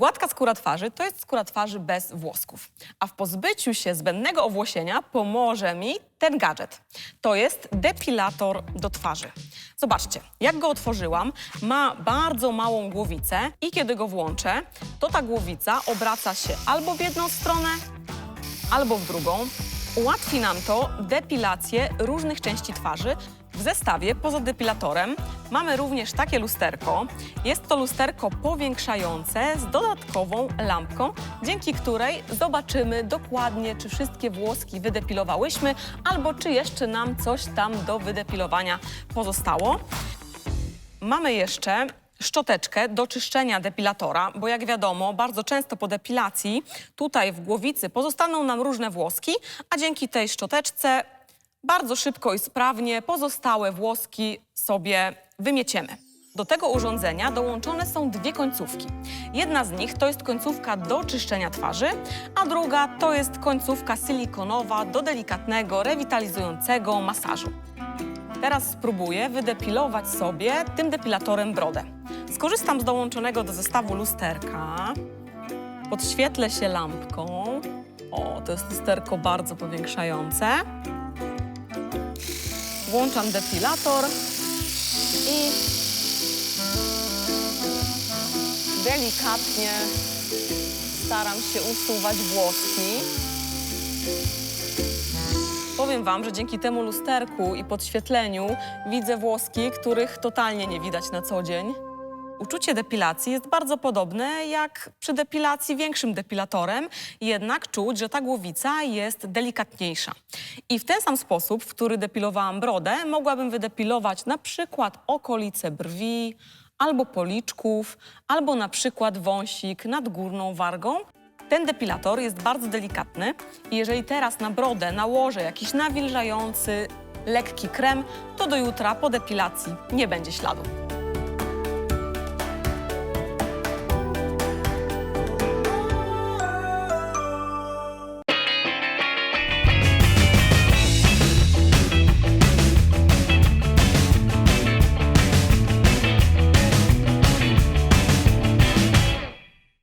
Gładka skóra twarzy to jest skóra twarzy bez włosków. A w pozbyciu się zbędnego owłosienia pomoże mi ten gadżet. To jest depilator do twarzy. Zobaczcie, jak go otworzyłam, ma bardzo małą głowicę i kiedy go włączę, to ta głowica obraca się albo w jedną stronę, albo w drugą. Ułatwi nam to depilację różnych części twarzy. W zestawie poza depilatorem mamy również takie lusterko. Jest to lusterko powiększające z dodatkową lampką, dzięki której zobaczymy dokładnie, czy wszystkie włoski wydepilowałyśmy, albo czy jeszcze nam coś tam do wydepilowania pozostało. Mamy jeszcze szczoteczkę do czyszczenia depilatora, bo jak wiadomo, bardzo często po depilacji tutaj w głowicy pozostaną nam różne włoski, a dzięki tej szczoteczce bardzo szybko i sprawnie pozostałe włoski sobie wymieciemy. Do tego urządzenia dołączone są dwie końcówki. Jedna z nich to jest końcówka do czyszczenia twarzy, a druga to jest końcówka silikonowa do delikatnego, rewitalizującego masażu. Teraz spróbuję wydepilować sobie tym depilatorem brodę. Skorzystam z dołączonego do zestawu lusterka. Podświetlę się lampką. O, to jest lusterko bardzo powiększające. Włączam depilator delikatnie staram się usuwać włoski. Powiem Wam, że dzięki temu lusterku i podświetleniu widzę włoski, których totalnie nie widać na co dzień. Uczucie depilacji jest bardzo podobne jak przy depilacji większym depilatorem, jednak czuć, że ta głowica jest delikatniejsza. I w ten sam sposób, w który depilowałam brodę, mogłabym wydepilować na przykład okolice brwi, albo policzków, albo na przykład wąsik nad górną wargą. Ten depilator jest bardzo delikatny i jeżeli teraz na brodę nałożę jakiś nawilżający, lekki krem, to do jutra po depilacji nie będzie śladu.